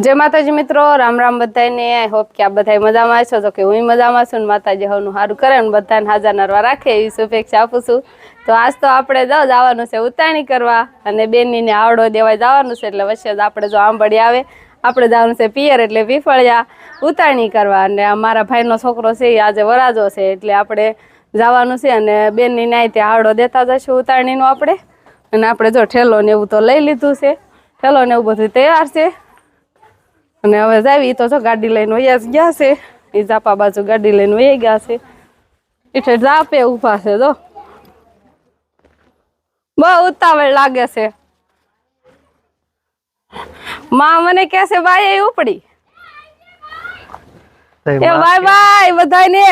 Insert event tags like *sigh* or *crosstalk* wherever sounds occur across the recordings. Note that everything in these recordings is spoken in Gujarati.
જય માતાજી મિત્રો, રામ રામ બધાને આઈ હોપ કે આ બધા મજામાં છો તો કે હું મજામાં છું ને માતાજી હવનું સારું કરે ને બધાને હાજર નરવા રાખે એવી શુભેચ્છા આપું છું. તો આજ તો આપણે જાઓ જવાનું છે ઉતાણી કરવા અને બેનીને આવડો દેવા જવાનું છે એટલે વચ્ચે આપણે જો આંબળી આવે. આપણે જવાનું છે પિયર એટલે પીફળિયા ઉતાણી કરવા. અને અમારા ભાઈનો છોકરો છે એ આજે વરાજો છે એટલે આપણે જવાનું છે અને બેનની નાય ત્યાં આવડો દેતા જશું ઉતાણીનો આપણે. અને આપણે જો ઠેલો ને એવું તો લઈ લીધું છે. ઠેલો ને એવું બધું તૈયાર છે. અને હવે જાવી તો જો ગાડી લઈને વૈયા ગયા છે. એ જાપા બાજુ ગાડી લઈને વહી ગયા છે. એટલે જાપે ઊભા છે જો. બહુ ઉતાવળ લાગે છે. માં મને કે છે ભાઈ એ ઉપડી. એ બાય બાય બધાને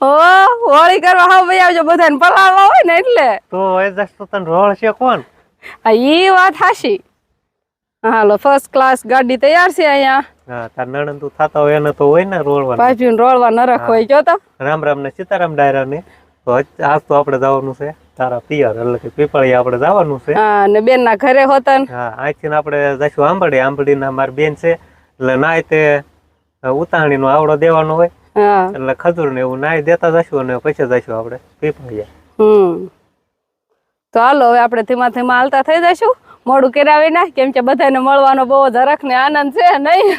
ઓ હોળી કરવા હા ભાઈ આવજો બધાને પલાળવા હોય ને એટલે. તો એ દસ તો રોળ છે કોણ? ઈ વાત હાશી હાલો ફર્સ્ટ ક્લાસ ગાડી તૈયાર છે અહીંયા. હા તાર નણંદ તું થતા હોય એને તો હોય ને રોળવા નરક હોય જો તો. રામ રામ ને સીતારામ ડાયરા ને તો આજ- તો આપણે જવાનું છે. તારા પિયર એટલે કે પીપળી આપણે જવાનું છે. હા ને બેન ના ઘરે હોતન. હા અહીંથી આપણે જઈશું આંબડી આંબડી ના મારી બેન છે. એટલે નાય તે ઉતાણી નો આવડો દેવાનો હોય. એટલે ખજૂર ને એવું નાય દેતા જશું અને પછી જઈશું આપણે પીપળિયા હમ. તો હાલો હવે આપણે ધીમા ધીમા હાલતા થઈ જઈશું. મોડું કરાવી ના કેમ કે બધાને મળવાનો બહુ ધરક ને આનંદ છે નહીં?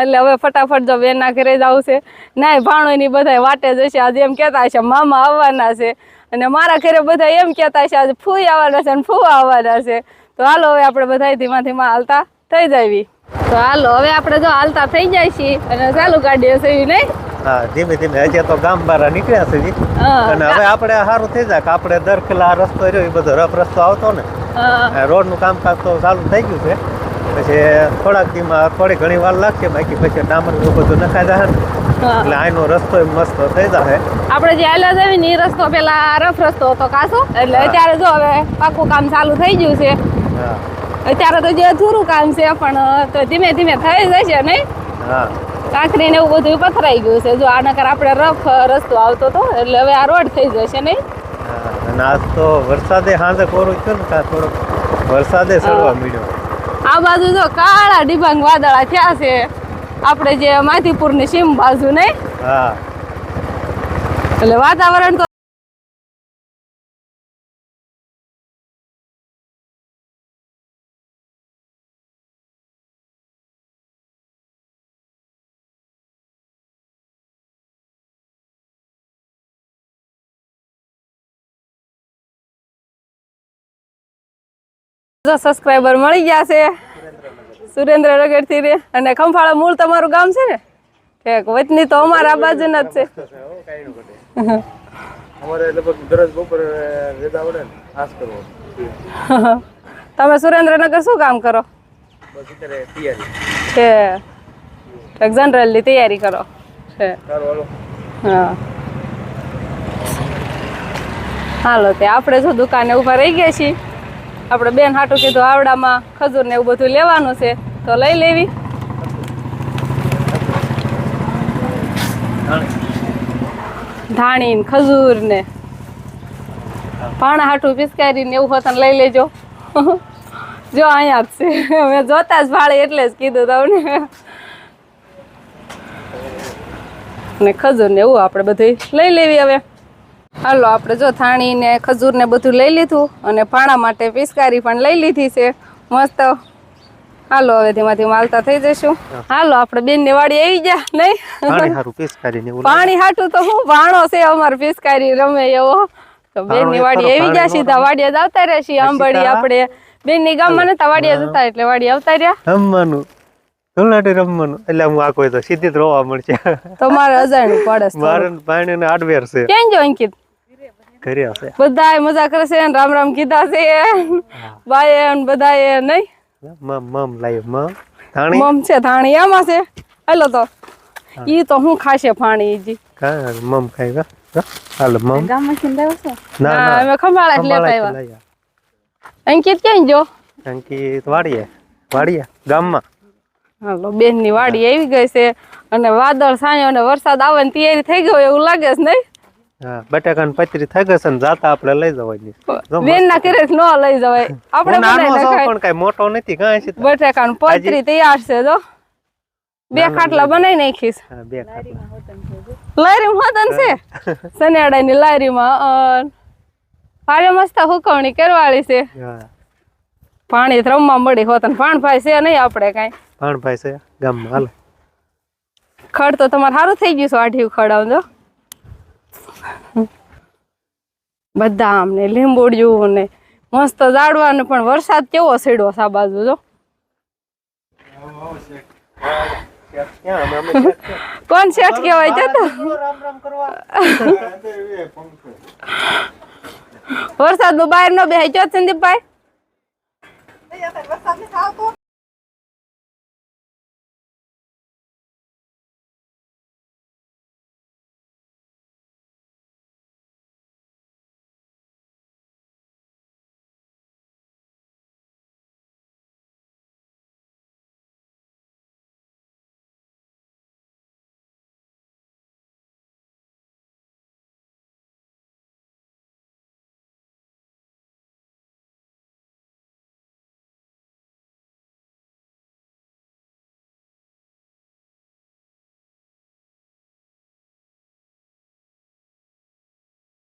એટલે હવે ફટાફટ જો બેન ના ઘરે જવું છે. ના ભાણો ની બધા વાટે જશે આજે એમ કહેતા છે મામા આવવાના છે. અને મારા ઘરે બધા એમ કહેતા છે આજે ફૂઈ આવવાના છે અને ફૂવા આવવાના છે. તો હાલો હવે આપણે બધા ધીમા ધીમા હાલતા થઈ જાવી. તો હાલો હવે આપણે જો હાલતા થઈ જાય છીએ. અને ચાલુ ગાડી હશે નહીં? હા ધીમે ધીમે. હજી તો ગામ બારા નીકળ્યા છે જી. અને હવે આપણે સારું થઈ જાય કે આપણે દર આ રસ્તો રહ્યો એ બધો રફ રસ્તો આવતો ને. હા રોડનું કામકાજ તો ચાલુ થઈ ગયું છે. પછી થોડાક દીમાં થોડી ઘણી વાર લાગશે બાકી પછી ડામર બધું નખાઈ જાય એટલે આનો રસ્તો મસ્ત થઈ જાય આપણે જે હાલ્યા જઈએ ને એ રસ્તો પેલા રફ રસ્તો હતો કાસો. એટલે અત્યારે જો હવે પાકું કામ ચાલુ થઈ ગયું છે. હા. અત્યારે તો જે અધૂરું કામ છે પણ તો ધીમે ધીમે થઈ જશે નહીં? હા. કાંકરી ને એવું બધું પથરાઈ ગયું છે. જો આ નકર આપણે રફ રસ્તો આવતો હતો એટલે હવે આ રોડ થઈ જશે નહીં. અને આજ તો વરસાદે સાંજે કોરો થયું ને કાં થોડોક વરસાદે સડવા મળ્યો આ બાજુ જો કાળા ડિબાંગ વાદળા થયા છે. આપણે જે માધીપુરની સીમ બાજુ નહીં? હા. એટલે વાતાવરણ તો સબસ્ક્રાઈબર મળી ગયા છે. સુરેન્દ્રનગરથી રે. અને ખંફાળા મૂળ તમારું ગામ છે ને? ઠેક વતની તો અમારા બાજુના જ છે. અમારે લગભગ દરરોજ બપોરે વેદા આવડે ને કરવો. તમે સુરેન્દ્રનગર શું કામ કરો? બસ અત્યારે તૈયારી. કે જનરલની તૈયારી કરો. છે હા. હાલો તે આપણે જો દુકાને ઊભા રહી ગયા છીએ. આપણે બેન હાટું કીધું આવડામાં ખજૂર ને એવું બધું લેવાનું છે, તો લઈ લેવી. ધાણી ખજૂર ને પાણા હાટું પિચકારી ને એવું હોત લઈ લેજો. જો અહીંયા જ છે. મેં જોતા જ ભાડે એટલે જ કીધું તમને. ને ખજૂર ને એવું આપણે બધું લઈ લેવી હવે. હાલો આપણે જો થાણી ને ખજૂર ને બધું લઈ લીધું અને પાણા માટે પિચકારી પણ લઈ લીધી છે. મસ્ત. હાલો હવે ધીમા ધીમા હાલતા થઈ જશું હાલો આપણે બેનની વાડી આવી ગયા નહીં? પાણી હાટું તો હું ભાણો છે અમારે પિચકારી રમે એવો. તો બેનની વાડી આવી ગયા સીધા વાડિયા જ આવતા રહ્યા છીએ આંબળી? આપણે. બેનની ગામમાં નતા વાડિયા જતા એટલે વાડી આવતા રહ્યા. રમવાનું. એટલે હું આ કોઈ તો સીધી જ રોવા મળશે. તમારે અજાણ્યું પડે મારે પાણી ને આડવેર છે. ક્યાં જો અંકિત? ઘરે હશે. બધાય મજા કરે છે રામ રામ કીધા છે. બાએ અને બધાએ નહીં. મમ મમ લાવી મમ. થાણી મમ છે થાણી આમાં છે. હેલો તો. ઈ તો હું ખાશે ફાણી જી. કા મમ ખાઈ કા? હાલો મમ. ગામમાં થી છે? ના ના અમે ખંભાળા જ લેતા આવ્યા. અંકિત ક્યાં જો અંકિત વાડીએ. વાડીએ ગામમાં. હાલો બેનની વાડી આવી ગઈ છે. અને વાદળ સાયો અને વરસાદ આવે ને તૈયારી થઈ ગયો એવું લાગે છે નહીં. હા બટાકાની પતરી થઈ છે ને જાતા આપણે લઈ જવાની બેન ના કરે ન લઈ જવાય. આપણે પણ કઈ મોટો નથી કાંઈ છે બટાકાનું પતરી તૈયાર છે જો. બે ખાટલા બનાવી નાખીશ. હા બે ખાટલા. લાયરીમાં હોતન છે સનેડાની લાયરીમાં ભારે મસ્ત હુકવણી કરવાળી છે. પાણી રમવા મળી હોતન પાણ ભાઈ છે નહીં આપણે કઈ. ભાણભાઈ છે ગામમાં હાલે. ખડ તો તમારે સારું થઈ ગયું છે આઠી ખડ આવજો બધા આમ ને લીંબોડિયું ને મસ્ત ઝાડવા ને પણ વરસાદ કેવો સીડો છે આ બાજુ, જો? કોણ શેઠ કેવાય છે તો? વરસાદ નો બહાર નો બેહાય. ચો સંદીપભાઈ?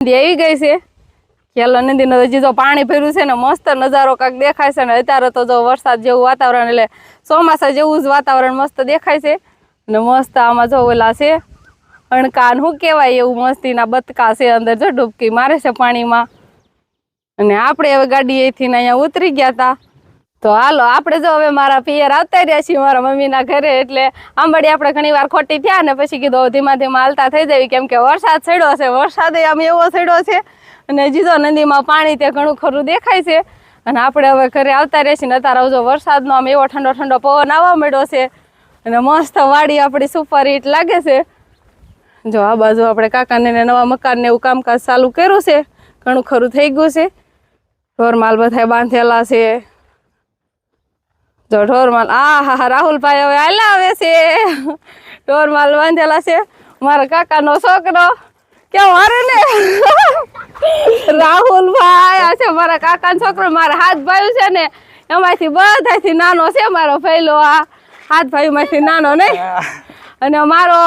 આવી ગઈ છે. ખેલો નદી નો હજી જો પાણી ભર્યું છે ને મસ્ત નજારો કાંક દેખાય છે ને અત્યારે તો જો વરસાદ જેવું વાતાવરણ એટલે ચોમાસા જેવું જ વાતાવરણ મસ્ત દેખાય છે. ને મસ્ત આમાં જો ઓલા છે અણકાન, શું કહેવાય એવું મસ્તીના બતકા છે અંદર જો ડૂબકી મારે છે પાણીમાં. અને આપણે હવે ગાડી અહીંથી અહીંયા ઉતરી ગયા હતા તો હાલો, આપણે જો હવે મારા પિયર આવતા રહ્યા છીએ મારા મમ્મીના ઘરે, એટલે આંબાડી આપણે ઘણી વાર ખોટી થયા ને પછી કીધું ધીમા ધીમા હાલતા થઈ જવી, કેમ કે વરસાદ ચડ્યો છે, વરસાદ આમ એવો ચડ્યો છે. અને જીધો નદીમાં પાણી તે ઘણું ખરું દેખાય છે. અને આપણે હવે ઘરે આવતા રહીએ છીએ અત્યારે જો વરસાદનો આમ એવો ઠંડો ઠંડો પવન આવવા માંડ્યો છે. અને મસ્ત વાડી આપણી સુપર હિટ લાગે છે. જો આ બાજુ આપણે કાકાને નવા મકાનને એવું કામકાજ ચાલુ કર્યું છે. ઘણું ખરું થઈ ગયું છે. ઢોર માલ બધા બાંધેલા છે. જો ઢોર માલ આ હા હા રાહુલભાઈ હવે આલા આવે છે. ઢોર માલ બાંધેલા છે. મારા કાકાનો છોકરો. કેવો અરે ને? રાહુલભાઈ આ છે મારા કાકાનો છોકરો. મારા હાથ ભાઈ છે ને, એમાંથી બધાથી નાનો છે મારો ફેલો આ. હાથ ભાઈમાંથી નાનો નહીં. અને મારો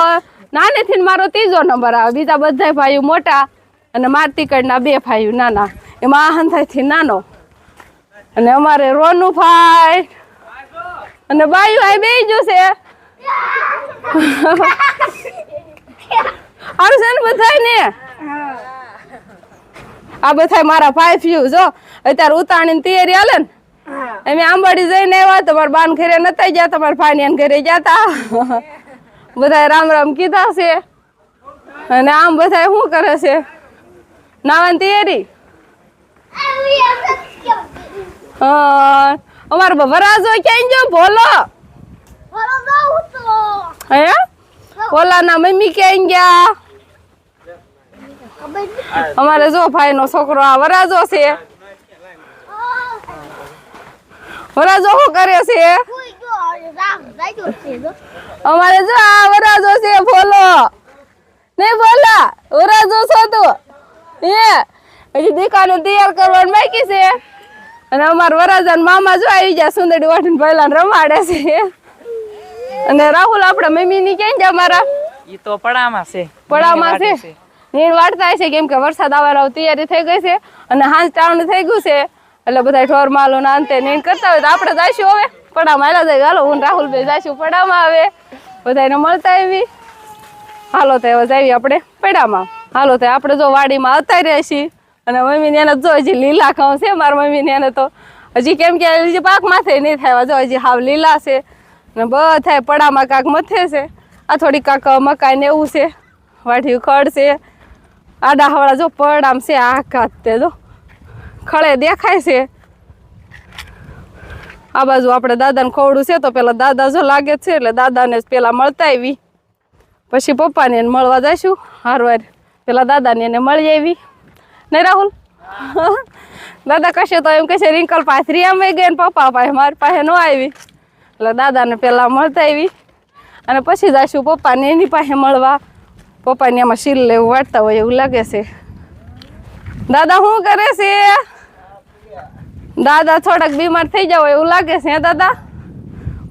નાનેથી મારો ત્રીજો નંબર આવે. બીજા બધા ભાઈઓ મોટા અને માર તીકડના બે ભાઈઓ નાના. એમાં આ હંથાઈથી નાનો. અને અમારે રોનુભાઈ અને બાયુ આ બે જોશે છે. *laughs* આવું છે ને બધાય ને? આ બધાય મારા ભાઈ ફ્યુ જો. અત્યારે ઉતાણીની તૈયારી હાલે ને અમે આંબાડી જઈને આવ્યા તમારા બાન ઘરે નતા ગયા તમારા ભાઈ ઘરે ગયા *laughs* બધા રામ રામ કીધા છે. અને આમ બધા શું કરે છે? નાવાની તૈયારી? હા. અમારા વરાજો ક્યાં ગયો? ભોલો હે? ભોલાના મમ્મી ક્યાં ગયા? અમારે જો ભાઈ નો છોકરો આ વરાજો છે. વરાજો શું કરે છે? અમારે જો આ વરાજો છે ભોલો નહીં ભોલા વરાજો છો તું. એ હજી દીકાને તૈયાર કરવાનું બાકી છે. અને અમારા વરાજાન મામા જો આવી ગયા સુંદરી વાટીને પહેલા રમાડે છે. અને રાહુલ આપણા મમ્મી ની ક્યાં છે અમારા? ઈ તો પડામાં છે. પડામાં છે. નીણ વાટતા છે કેમ કે વરસાદ આવવાનો તૈયારી થઈ ગઈ છે અને હાંજ ટાણું થઈ ગયું છે. એટલે બધા ઢોર માલો ના અંતે નીણ કરતા હોય તો આપણે જઈશું હવે. પડામાં હાલા જાય. હાલો હું રાહુલ ભાઈ જઈશું પડામાં આવે બધાને મળતા આવી. હાલો તો હવે જઈએ આપણે પડામાં. હાલો તો આપણે જો વાડીમાં આવતા રહ્યા છીએ. અને મમ્મીને એને જો હજી લીલા ખાઉં છે, મારા મમ્મીને એને તો હજી કેમ કે હજી પાક માથે નહીં થાય, જો હજી હાવ લીલા છે. અને બધા પડામાં કાંક મથે છે. આ થોડી કાંક મકાઈ ને એવું છે. વાઢ્યું ખડ છે. આડા હવાળા જો પડામ છે, આ કાત જો ખળે દેખાય છે. આ બાજુ આપણે દાદાને ખવડું છે, તો પેલા દાદા જો લાગે છે, એટલે દાદાને જ પેલા મળતા આવી. પછી પપ્પાને એને મળવા જઈશું, હારવાર. પેલા દાદાને એને મળી આવી. નહીં રાહુલ? દાદા કશે તો એમ કહેશે રિંકલ પાસે રિયામાં ગઈ ને પપ્પા પાસે મારી પાસે ન આવી. એટલે દાદાને પહેલાં મળતા આવી. અને પછી જઈશું પપ્પાને એની પાસે મળવા. પપ્પાને એમાં શીલ લેવું વાટતા હોય એવું લાગે છે. દાદા શું કરે છે? દાદા થોડાક બીમાર થઈ જાવ એવું લાગે છે હે દાદા?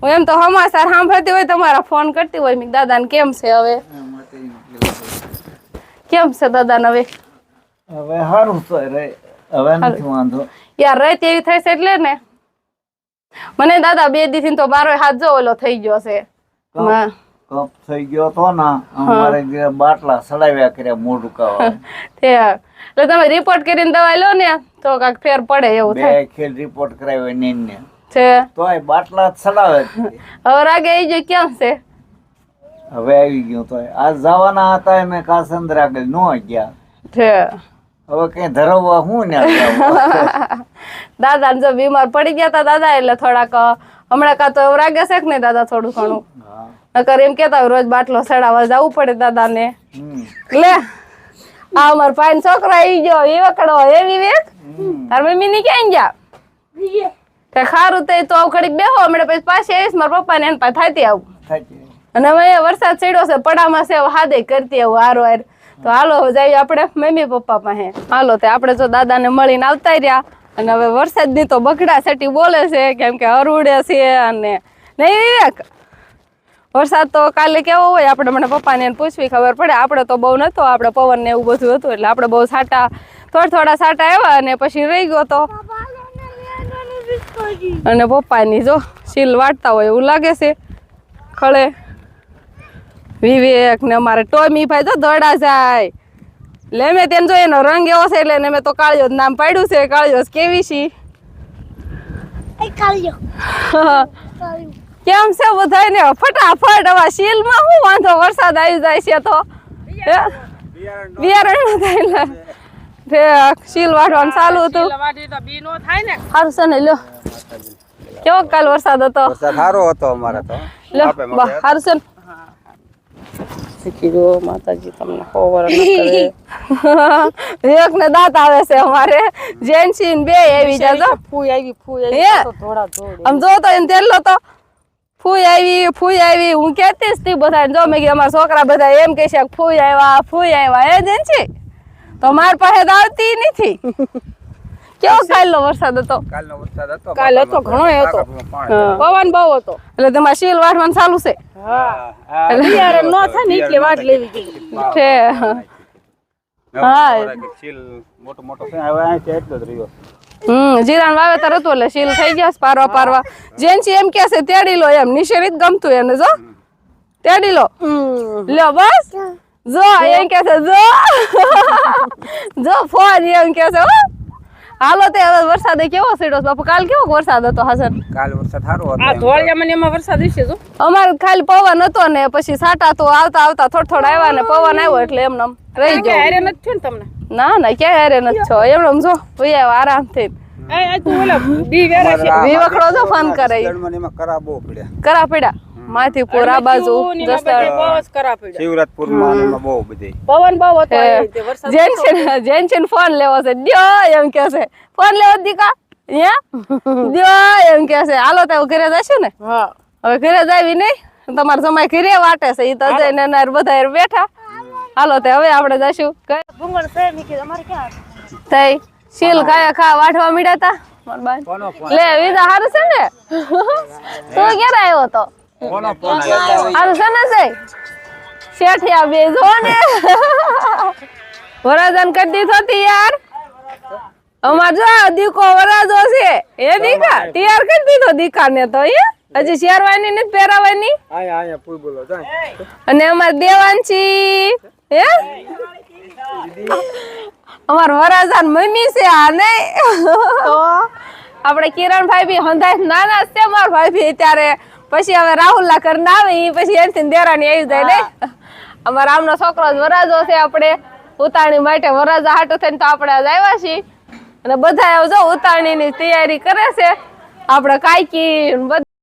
હું એમ તો હમાસાર સાંભળતી હોય તમારા ફોન કરતી હોય મેં દાદાને કેમ છે હવે? કેમ છે દાદાને હવે? હવે સારું હવે નથી વાંધો. યાર રાત એવી થશે એટલે ને. મને દાદા બે દીથી તો મારો હાથ જો ઓલો થઈ ગયો છે. કપ થઈ ગયો તો ના અમારે બાટલા સડાવ્યા કર્યા મોઢું કાવા *laughs* તે એટલે તમે રિપોર્ટ કરીને દવા લો ને તો કાક ફેર પડે એવું થાય. બે ખેલ રિપોર્ટ કરાવ્યો નીન ને છે. તોય બાટલા સડાવે *laughs* હવે રાગે આવી ગયો કેમ છે? હવે આવી ગયું તોય. આજ જવાના હતા અમે કાસંદ્રા આગળ ન ગયા. છે. હવે કઈ ધરવવા હું ને *laughs* દાદા જો બીમાર પડી ગયા તા દાદા એટલે થોડાક હમણાં કાં તો એવું લાગે છે કે નહીં દાદા થોડું ઘણું? નકર એમ કેતા હોય રોજ બાટલો સડાવવા જવું પડે દાદા ને લે આ અમાર પાઈન છોકરો આવી ગયો એ વકડો એ વિવેક તાર મમ્મી ની ક્યાં ગયા? તે ખારું તે તો આવ ઘડીક બેહો હમણાં પછી પાછી આવીશ મારા પપ્પા ને એને પાસે થાતી આવું. અને હવે અહીંયા વરસાદ ચડ્યો છે પડામાં છે હાદે કરતી આવું હારો હાર. તો હાલો જઈએ આપણે મમ્મી પપ્પા પાસે. હાલો, તે આપણે જો દાદાને મળીને આવતા રહ્યા. અને હવે વરસાદની તો બગડા સેટી બોલે છે, કેમ કે હરુડે છે અને નહીં વિવેક? વરસાદ તો કાલે કેવો હોય, આપણે મને પપ્પાને પૂછવી ખબર પડે. આપણે તો બહુ નતો આપણે પવન ને એવું બધું હતું, એટલે આપણે બહુ સાટા, થોડા થોડા સાટા આવ્યા અને પછી રહી ગયો તો. અને પપ્પાની જો શીલ વાટતા હોય એવું લાગે છે, ખળે. વિવેક ને અમારે ટોમી ભાઈ તો દોડા જાય. લે મેં તેને જો એનો રંગ એવો છે એટલે મેં તો કાળિયો જ નામ પાડ્યું છે. કાળિયો કેવી *laughs* છી? કેમ છે બધાને ફટાફટ હવે શીલમાં શું વાંધો? વરસાદ આવી જાય છે તો? બિયારણ થાય ને શીલ વાટવાનું ચાલુ હતું. વાટી તો બી નો થાય ને. સારું છે ને લ્યો. કેવો કાલ વરસાદ હતો? વરસાદ સારો હતો અમારે તો. લ્યો સારું છે ને. જો માતાજી તમને ન એક ને *laughs* દાંત આવે છે અમારે. જેન્સી બે એવી જાજો ફૂઈ આવી ફૂઈ થોડા થોડી આમ જો તો એને તેલ તો ફૂઈ આવી ફૂઈ આવી. હું કહેતી જ તી બધા જો મેં કીધું અમારા છોકરા બધા એમ કહે છે ફૂઈ આવ્યા ફૂઈ આવ્યા. એ જેન્સી તો મારી પાસે તો આવતી નથી. કેવો કાલનો વરસાદ હતો? કાલનો વરસાદ હતો કાલ હતો, ઘણોય હતો. પવન બહુ હતો. એટલે તમારે શીલ વાટવાનું ચાલુ છે. બિયારણ નો થાય ને એટલે વાટ લેવી જોઈએ છે. હા. મોટો મોટો છે હવે અહીં એટલો જ રહ્યો. હમ જીરાણ વાવેતર હતું એટલે શીલ થઈ ગયા પારવા પારવા. પારવા જેન્સી એમ કે છે તેડી લો એમ. નિશેરિત ગમતું એને જો. તેડી લો. લ્યો બસ. જો. એમ કે છે જો. *laughs* જો ફોન એમ કે છે હો. હાલો તે હવે વરસાદ કેવો સીડો બાપુ કાલ કેવો વરસાદ હતો હાસન કાલ વરસાદ સારો હતો આ એમ. ધોળિયા મને એમાં વરસાદ વિશે જો. અમાર ખાલી પવન હતો ને પછી સાટા તો આવતા આવતા થોડ થોડ આવ્યા ને પવન આવ્યો એટલે એમ રહી ગયો. હારે નથી થયું ને તમને? ના ના ક્યાં હારે નથી છો એમને આમ જો ભાઈ આરામ આરામથી. આ આ તું ઓલા બી વેરા છે. બી વખડો જો ફોન કરે મને એમાં કરા બહુ પડ્યા. કરા પડ્યા? માથીપુર આ બાજુ ને એમાં બહુ ને બધી. પવન બહુ હતો જેન જેન્સન જેન્સન ફોન લેવો છે. દ્યો એમ કે છે. ફોન લેવો દીકા. અહીંયા દ્યો એમ કે છે. હાલો તો ઘરે જશું ને? હા. હવે ઘરે જાવી નહીં? તમાર જમાઈ ઘરે વાટે છે. ઈ તો જઈને એના બધા બેઠા. હાલો તે હવે આપણે જશું. ભૂંગળ છે નીકળી અમારે ક્યાં? તઈ શીલ ખાયા ખા વાટવા મળ્યા તા. લે વિદા હારું છે ને? *laughs* તું ક્યારે આવ્યો તો? હારું છે ને છે? શેઠિયા બે જો ને. વરાજન કરી દીધો યાર. અમાર જો દીકો વરાજો છે. એ દીકા તૈયાર કરી દીધો દીકા ને તો એ હજી શેરવાની નથી પહેરાવાની? અહીંયા અહીંયા ફૂલ બોલો જાય અને અમાર દેવાંશી હે? અમાર વરાજાન મમ્મી છે આ નહીં. તો? આપણે કિરણભાઈ બી હંધાય નાના છે અમાર ભાઈ બી ત્યારે પછી હવે રાહુલ ના ઘર ના આવે એ પછી એનથી દેરાની આવી જાય ને. અમારા આમનો છોકરો જ વરાજો છે આપણે. ઉતારણી માટે વરાજા હાટું થઈને તો આપણે આજ આવ્યા છીએ. અને બધા જો ઉતારણીની તૈયારી કરે છે આપણે બધા